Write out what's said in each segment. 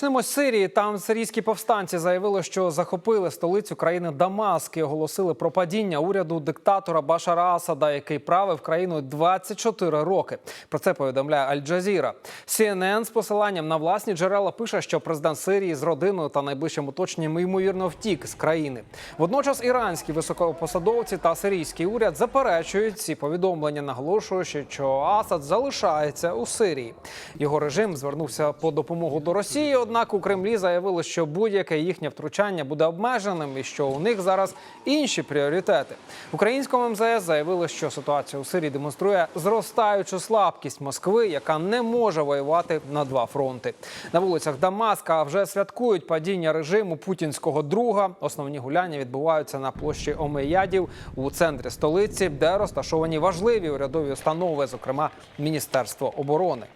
Почнемо з Сирії. Там сирійські повстанці заявили, що захопили столицю країни Дамаск і оголосили про падіння уряду диктатора Башара Асада, який правив країною 24 роки. Про це повідомляє Аль-Джазіра. CNN з посиланням на власні джерела пише, що президент Сирії з родиною та найближчим оточенням ймовірно втік з країни. Водночас іранські високопосадовці та сирійський уряд заперечують ці повідомлення, наголошуючи, що Асад залишається у Сирії. Його режим звернувся по допомогу до Росії. Однак у Кремлі заявили, що будь-яке їхнє втручання буде обмеженим і що у них зараз інші пріоритети. Українському МЗС заявили, що ситуація у Сирії демонструє зростаючу слабкість Москви, яка не може воювати на два фронти. На вулицях Дамаска вже святкують падіння режиму путінського друга. Основні гуляння відбуваються на площі Омеядів у центрі столиці, де розташовані важливі урядові установи, зокрема Міністерство оборони.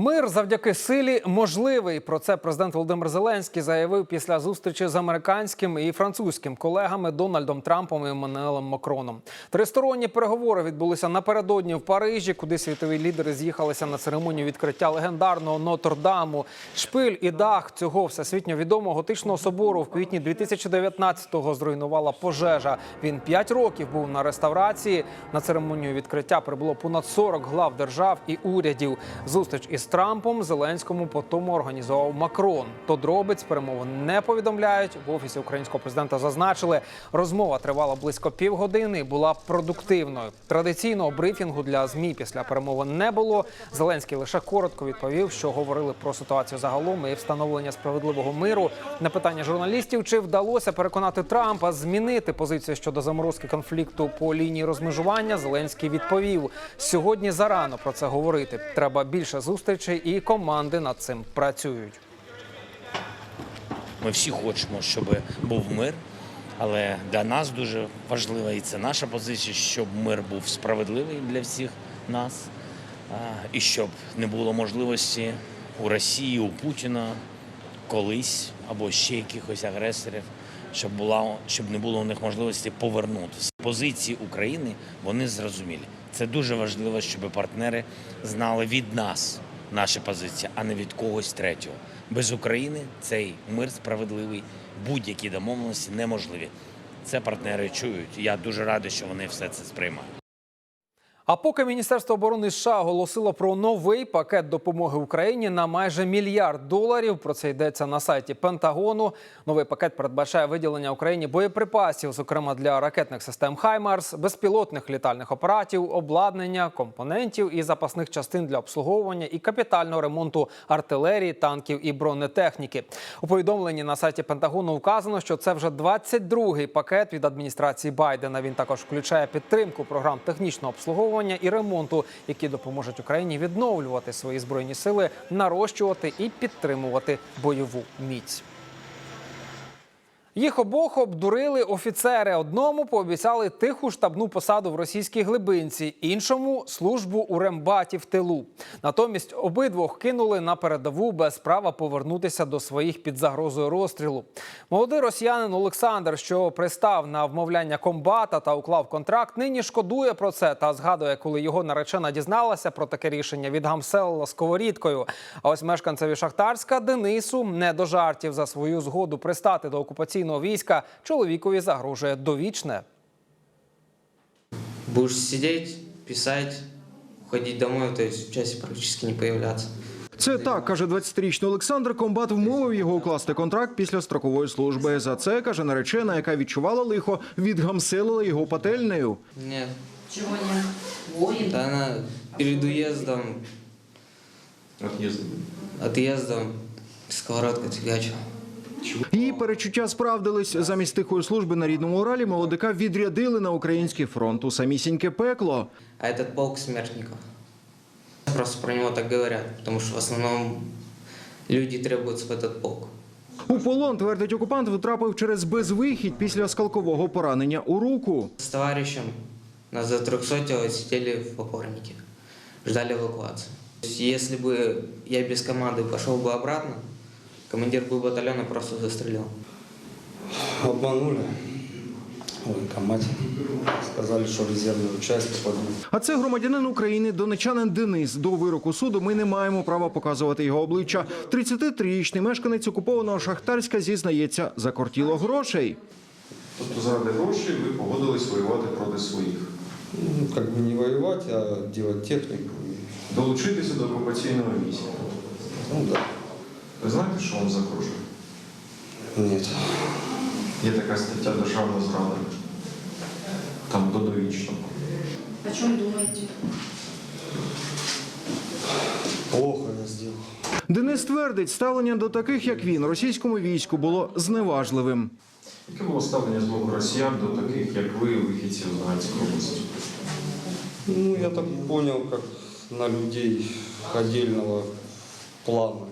Мир завдяки силі можливий. Про це президент Володимир Зеленський заявив після зустрічі з американським і французьким колегами Дональдом Трампом і Еммануелем Макроном. Тристоронні переговори відбулися напередодні в Парижі, куди світові лідери з'їхалися на церемонію відкриття легендарного Нотр-Даму. Шпиль і дах цього всесвітньо відомого готичного собору в квітні 2019-го зруйнувала пожежа. Він п'ять років був на реставрації. На церемонію відкриття прибуло понад 40 глав держав і урядів. Зустріч із Трампом Зеленському потому організував Макрон. Подробиць перемовин не повідомляють. В офісі українського президента зазначили, розмова тривала близько півгодини і була продуктивною. Традиційного брифінгу для змі після перемовин не було. Зеленський лише коротко відповів, що говорили про ситуацію загалом і встановлення справедливого миру. На питання журналістів, чи вдалося переконати Трампа змінити позицію щодо заморозки конфлікту по лінії розмежування, Зеленський відповів: сьогодні зарано про це говорити. Треба більше зустрічей, і команди над цим працюють. Ми всі хочемо, щоб був мир, але для нас дуже важливо, і це наша позиція, щоб мир був справедливий для всіх нас, і щоб не було можливості у Росії, у Путіна колись або ще якихось агресорів, щоб була щоб не було у них можливості повернутися. Позиції України вони зрозумілі. Це дуже важливо, щоб партнери знали від нас наші позиція, а не від когось третього. Без України цей мир справедливий, будь-які домовленості неможливі. Це партнери чують. Я дуже радий, що вони все це сприймають. А поки Міністерство оборони США оголосило про новий пакет допомоги Україні на майже мільярд доларів. Про це йдеться на сайті Пентагону. Новий пакет передбачає виділення Україні боєприпасів, зокрема для ракетних систем Хаймарс, безпілотних літальних апаратів, обладнання, компонентів і запасних частин для обслуговування і капітального ремонту артилерії, танків і бронетехніки. У повідомленні на сайті Пентагону вказано, що це вже 22-й пакет від адміністрації Байдена. Він також включає підтримку програм технічного обслуговування і ремонту, які допоможуть Україні відновлювати свої збройні сили, нарощувати і підтримувати бойову міць. Їх обох обдурили офіцери. Одному пообіцяли тиху штабну посаду в російській глибинці, іншому службу у рембаті в тилу. Натомість обидвох кинули на передову без права повернутися до своїх під загрозою розстрілу. Молодий росіянин Олександр, що пристав на вмовляння комбата та уклав контракт, нині шкодує про це та згадує, коли його наречена дізналася про таке рішення від гамселила сковорідкою. А ось мешканцеві Шахтарська Денису не до жартів за свою згоду пристати до окупаційного війська чоловікові загрожує довічне. Будешь сидеть, писать, уходить домой, то есть в часе практически не появляться. Це так, каже 20-річний Олександр. Комбат вмовив його укласти контракт після строкової служби. За це каже наречена, яка відчувала лихо, відгамселила його пательнею. Нет, Чего нет? Воин. да она перед уездом, отъездом сковородкой фигачила. Її перечуття справдились. Замість тихої служби на рідному Уралі молодика відрядили на український фронт у самісіньке пекло. А этот полк смертников. Просто про него так говорят, потому что в основном люди требуются в этот полк. У полон, твердить окупант, втрапив через безвихідь після скалкового поранення у руку. С товарищем нас за 300 сидели в опорнике. ждали эвакуации. То есть Если бы я без команды пошел бы обратно, командир бы батальона просто застрелил. Обманули. Сказали, что резервную часть подадут. А це громадянин України, донечанин Денис. До вироку суду ми не маємо права показувати його обличчя. 33-річний мешканець окупованого Шахтарська зізнається, закортіло грошей. Тобто заради грошей ви погодились воювати проти своїх. Ну, как бы не воевать, а делать технику. Долучитися до окупаційного війська. Ну да. Ви знаєте, що вам загрожує? Нет. Є така стаття державна зрада. Там до довічного. О чем думаете? Плохо я. Денис твердить, ставлення до таких, як він, російському війську було зневажливим. Яке було ставлення з боку росіян до таких, як ви, вихідців з Донецької області? Ну, я так понял, как на людей отдельного плана.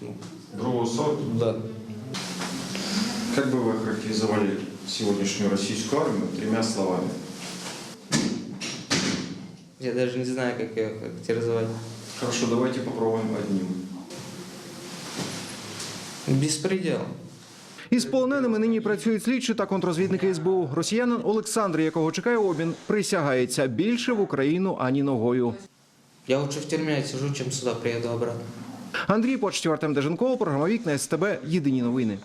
Как бы, ну, Другого сорту? да. Как бы вы охарактеризовали сегодняшнюю российскую армию тремя словами? Я даже не знаю, как ее характеризовать. Хорошо, давайте попробуем одним. Беспредел. Із полоненими нині працюють слідчі та контрозвідники СБУ. Росіянин Олександр, якого чекає обмін, присягається більше в Україну ані ногою. Я лучше в тюрьме сижу, чем сюда приеду обратно. Андрій Почтів, Артем Деженков, програма Вікна СТБ. Єдині новини.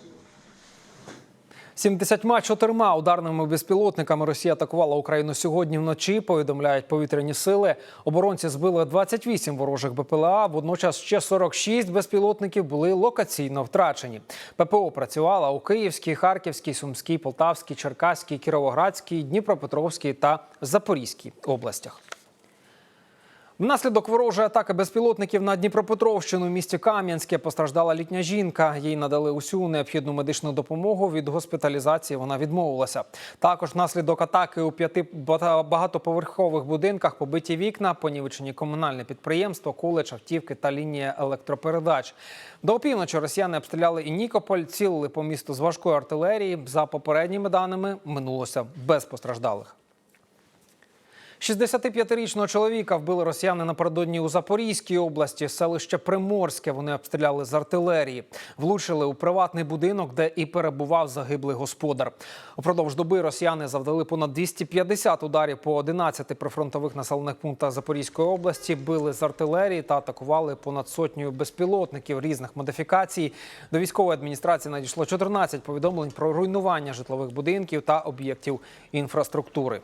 74 ударними безпілотниками Росія атакувала Україну сьогодні вночі. Повідомляють повітряні сили. Оборонці збили 28 ворожих БПЛА. Водночас ще 46 безпілотників були локаційно втрачені. ППО працювала у Київській, Харківській, Сумській, Полтавській, Черкаській, Кіровоградській, Дніпропетровській та Запорізькій областях. Внаслідок ворожої атаки безпілотників на Дніпропетровщину в місті Кам'янське постраждала літня жінка. Їй надали усю необхідну медичну допомогу. Від госпіталізації вона відмовилася. Також внаслідок атаки у п'яти багатоповерхових будинках побиті вікна, понівечені комунальне підприємство, коледж, автівки та лінія електропередач. До опівночі росіяни обстріляли і Нікополь, цілили по місту з важкої артилерії. За попередніми даними минулося без постраждалих. 65-річного чоловіка вбили росіяни напередодні у Запорізькій області, селище Приморське. Вони обстріляли з артилерії, влучили у приватний будинок, де і перебував загиблий господар. Упродовж доби росіяни завдали понад 250 ударів по 11 прифронтових населених пунктах Запорізької області, били з артилерії та атакували понад сотнею безпілотників різних модифікацій. До військової адміністрації надійшло 14 повідомлень про руйнування житлових будинків та об'єктів інфраструктури.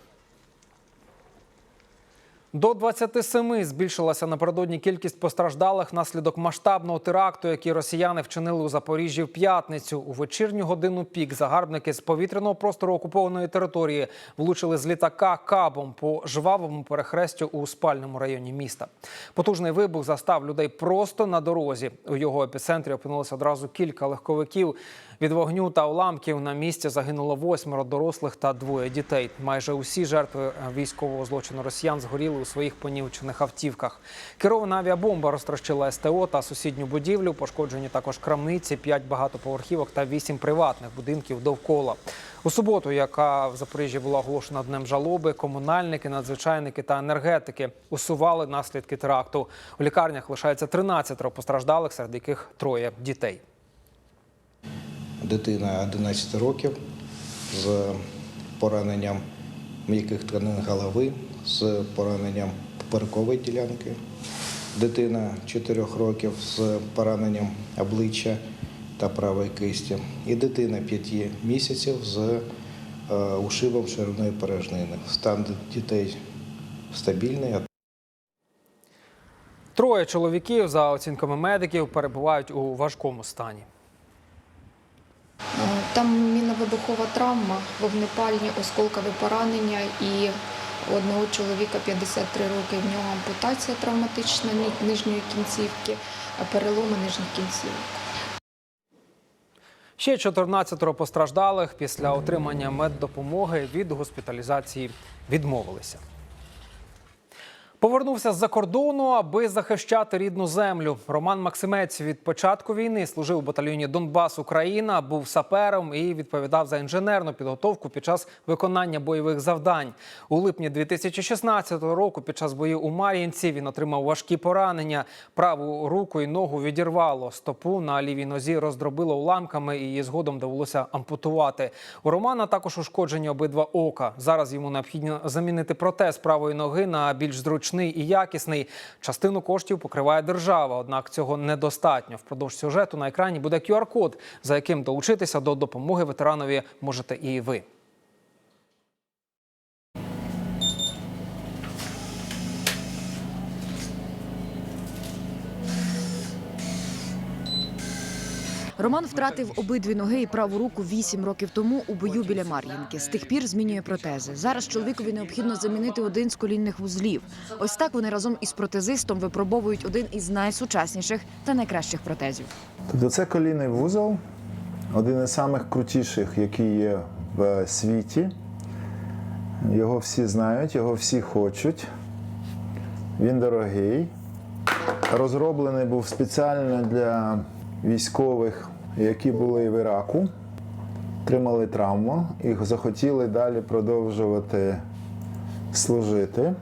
До 27 збільшилася напередодні кількість постраждалих внаслідок масштабного теракту, який росіяни вчинили у Запоріжжі в п'ятницю. У вечірню годину пік загарбники з повітряного простору окупованої території влучили з літака кабом по жвавому перехрестю у спальному районі міста. Потужний вибух застав людей просто на дорозі. У його епіцентрі опинилося одразу кілька легковиків. Від вогню та уламків на місці загинуло восьмеро дорослих та двоє дітей. Майже усі жертви е, військового злочину росіян згоріли у своїх понівчених автівках. Керована авіабомба розтрощила СТО та сусідню будівлю. Пошкоджені також крамниці, п'ять багатоповерхівок та вісім приватних будинків довкола. У суботу, яка в Запоріжжі була оголошена днем жалоби, комунальники, надзвичайники та енергетики усували наслідки теракту. У лікарнях лишається 13 постраждалих, серед яких троє дітей. Дитина 11 років з пораненням м'яких тканин голови, з пораненням поперекової ділянки. Дитина 4 років з пораненням обличчя та правої кисті. І дитина 5 місяців з е, ушибом ширинної порожнини. Стан дітей стабільний, Троє чоловіків, за оцінками медиків, перебувають у важкому стані. Е, Там міновибухова травма, вогнепальні осколкові поранення і одного чоловіка 53 роки. В нього ампутація травматична нижньої кінцівки, переломи нижніх кінцівок. Ще 14 постраждалих після отримання меддопомоги від госпіталізації відмовилися. Повернувся з-за кордону, аби захищати рідну землю. Роман Максимець від початку війни служив у батальйоні Донбас Україна, був сапером і відповідав за інженерну підготовку під час виконання бойових завдань. У липні 2016 року, під час боїв у Мар'їнці, він отримав важкі поранення. Праву руку і ногу відірвало. Стопу на лівій нозі роздробило уламками, і її згодом довелося ампутувати. У Романа також ушкоджені обидва ока. Зараз йому необхідно замінити протез правої ноги на більш зручний і якісний. Частину коштів покриває держава, однак цього недостатньо. Впродовж сюжету на екрані буде QR-код, за яким долучитися до допомоги ветеранові можете і ви. Роман втратив обидві ноги і праву руку вісім років тому у бою біля Мар'їнки. З тих пір змінює протези. Зараз чоловікові необхідно замінити один з колінних вузлів. Ось так вони разом із протезистом випробовують один із найсучасніших та найкращих протезів. Тобто це колінний вузол, один із самих крутіших, який є в світі. Його всі знають, його всі хочуть. Він дорогий. Розроблений був спеціально для військових, які були в Іраку, отримали травму і захотіли далі продовжувати служити.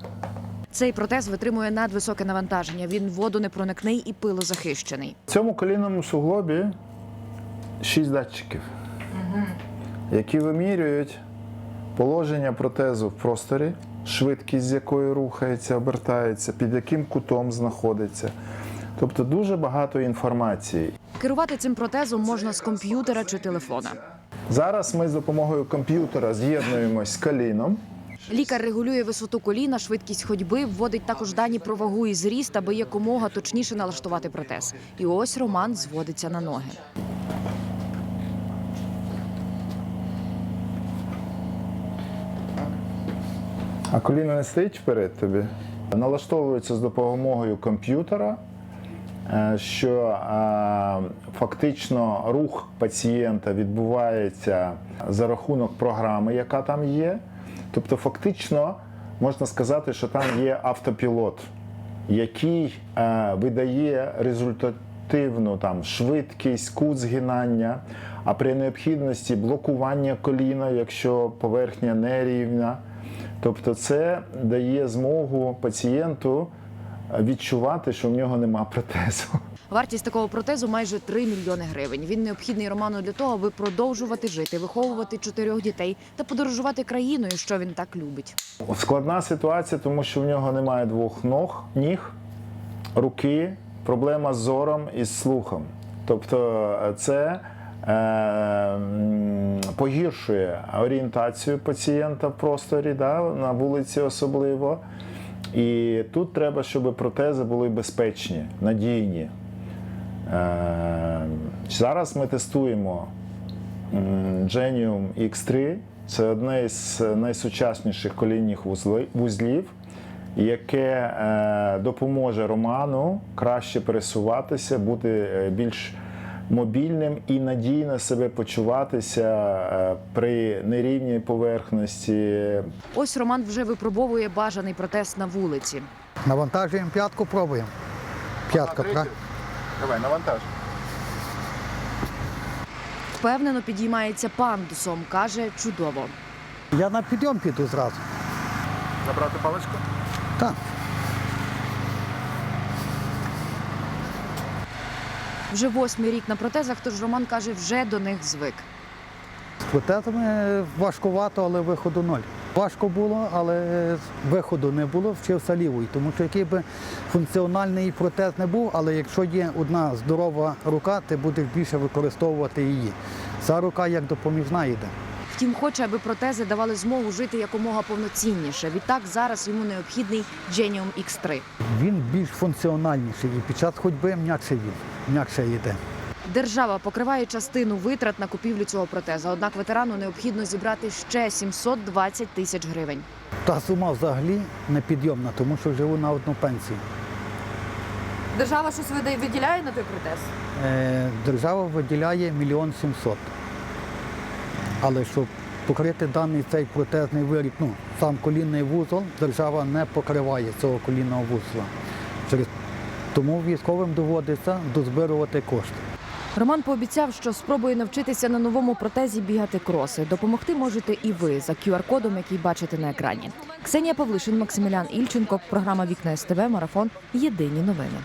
Цей протез витримує надвисоке навантаження. Він водонепроникний і пилозахищений. В цьому колінному суглобі шість датчиків, які вимірюють положення протезу в просторі, швидкість, з якою рухається, обертається, під яким кутом знаходиться. Тобто дуже багато інформації. Керувати цим протезом можна з комп'ютера чи телефона. Зараз ми з допомогою комп'ютера з'єднуємось з коліном. Лікар регулює висоту коліна, швидкість ходьби, вводить також дані про вагу і зріст, аби якомога точніше налаштувати протез. І ось Роман зводиться на ноги. А коліно не стоїть вперед тобі. Налаштовується з допомогою комп'ютера, що е, фактично рух пацієнта відбувається за рахунок програми, яка там є. Тобто, фактично можна сказати, що там є автопілот, який е, видає результативну там швидкість, кут згинання, а при необхідності блокування коліна, якщо поверхня нерівна. Тобто це дає змогу пацієнту відчувати, що в нього нема протезу. Вартість такого протезу майже 3 мільйони гривень. Він необхідний Роману для того, аби продовжувати жити, виховувати чотирьох дітей та подорожувати країною, що він так любить. Складна ситуація, тому що в нього немає двох ног, ніг, руки, проблема з зором і з слухом. Тобто це е, погіршує орієнтацію пацієнта в просторі, да, на вулиці особливо. І тут треба, щоб протези були безпечні, надійні. Е, зараз ми тестуємо Genium X3. Це одне із найсучасніших колінних вузлів, яке е, допоможе Роману краще пересуватися, бути е, більш мобільним і надійно себе почуватися е, при нерівній поверхності, Ось Роман вже випробовує бажаний протез на вулиці. Навантажуємо п'ятку, пробуємо. П'ятка, так? Давай, навантаж. Впевнено підіймається пандусом. каже чудово. Я на підйом піду зразу. Забрати паличку? Так. Вже восьмий рік на протезах, тож Роман каже, вже до них звик. З протезами важкувато, але виходу ноль. Важко було, але виходу не було, вчився лівою. Тому що який би функціональний протез не був, але якщо є одна здорова рука, ти будеш більше використовувати її. Ця рука як допоміжна йде. Втім, хоче, аби протези давали змогу жити якомога повноцінніше. Відтак зараз йому необхідний Genium X3. Він більш функціональніший і під час ходьби м'якше він, м'якше йде. Держава покриває частину витрат на купівлю цього протеза. Однак ветерану необхідно зібрати ще 720 тисяч гривень. Та сума взагалі непідйомна, тому що живу на одну пенсію. Держава щось виділяє на той протез? Е, Держава виділяє мільйон сімсот. Але щоб покрити даний цей протезний виріб, ну, сам колінний вузол, держава не покриває цього колінного вузла. Через тому військовим доводиться дозбирувати кошти. Роман пообіцяв, що спробує навчитися на новому протезі бігати кроси. Допомогти можете і ви за QR-кодом, який бачите на екрані. Ксенія Павлишин, Максимілян Ільченко, програма Вікна СТВ, марафон. Єдині новини.